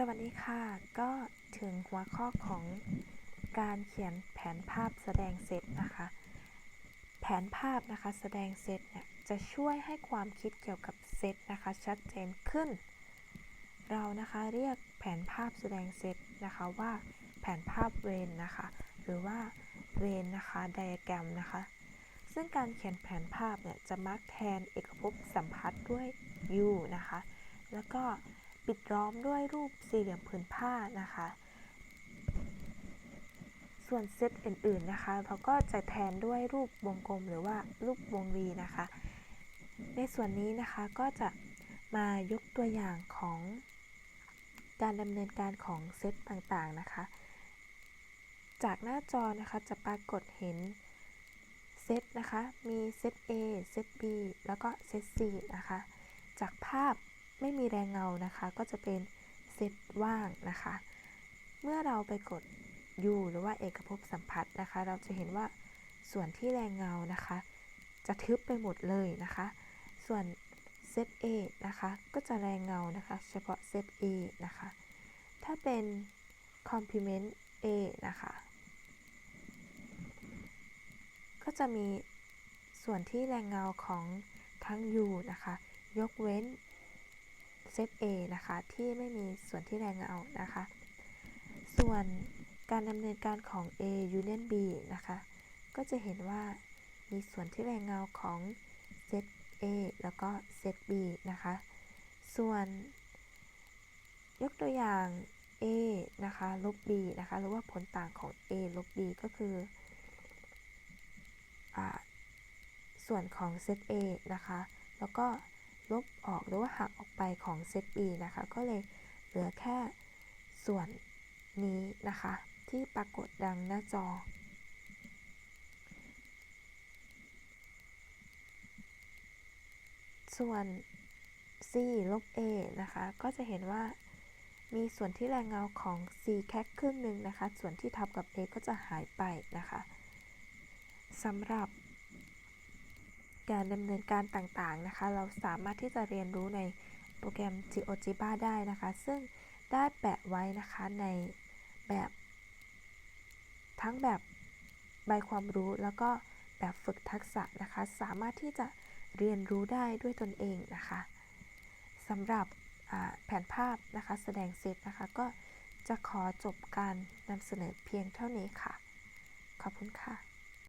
สวัสดีค่ะ ก็ถึงหัวข้อของการเขียนแผนภาพแสดงเซตนะคะ แผนภาพนะคะแสดงเซตเนี่ยจะช่วยให้ความคิดเกี่ยวกับเซตนะคะ ชัดเจนขึ้น เรานะคะเรียกแผนภาพแสดงเซตนะคะว่าแผนภาพเวนนะคะ หรือว่าเวนนะคะไดอะแกรมนะคะ ซึ่งการเขียนแผนภาพเนี่ยจะมักแทนเอกภพสัมพัทธ์ด้วย u นะคะ แล้วก็ ปิดล้อมด้วยรูปสี่เหลี่ยมผืนผ้านะคะ ส่วนเซตอื่นๆนะคะเราก็จะแทนด้วยรูปวงกลมหรือว่ารูปวงรีนะคะ ในส่วนนี้นะคะก็จะมายกตัวอย่างของการดำเนินการของเซตต่างๆนะคะ จากหน้าจอนะคะจะปรากฏเห็นเซตนะคะ มีเซต A เซต B แล้วก็เซต C นะคะ จากภาพ ไม่มีแรงเงานะคะ ก็จะเป็นเซตว่างนะคะ เมื่อเราไปกด U หรือว่าเอกภพสัมผัสนะคะ เราจะเห็นว่าส่วนที่แรงเงานะคะ จะทึบไปหมดเลยนะคะ ส่วนเซต A นะคะ ก็จะแรงเงานะคะ เฉพาะเซต A นะคะ ถ้าเป็น complement A นะคะ ก็จะมีส่วนที่แรงเงาของทั้ง U นะคะ ยกเว้น เซต A นะคะ ที่ไม่มีส่วนที่แรงเงานะคะ ส่วนการดำเนินการของ A union B นะคะ ก็จะเห็นว่ามีส่วนที่แรงเงาของเซต A แล้วก็เซต B นะคะ ส่วนยกตัวอย่าง A นะคะลบ B นะคะ หรือว่าผลต่างของ A ลบ B ก็คืออส่วนของเซต A นะคะ แล้วก็ ลบออกหรือว่าหักออกไปของเซต B นะคะ ก็เลยเหลือแค่ส่วนนี้นะคะ ที่ปรากฏดังหน้าจอ ส่วน c ลบ a นะคะ ก็จะเห็นว่ามีส่วนที่แรงเงาของ c แค่ครึ่งหนึ่งนะคะ ส่วนที่ทับกับ a ก็จะหายไปนะคะสำหรับ การดำเนินการต่างๆนะคะ เราสามารถที่จะเรียนรู้ในโปรแกรม GeoGebra ได้นะคะ ซึ่งได้แปะไว้นะคะในแบบทั้งแบบใบความรู้แล้วก็แบบฝึกทักษะนะคะ สามารถที่จะเรียนรู้ได้ด้วยตนเองนะคะสำหรับแผนภาพนะคะ แสดงเซตนะคะ ก็จะขอจบการนำเสนอเพียงเท่านี้ค่ะ ขอบคุณค่ะ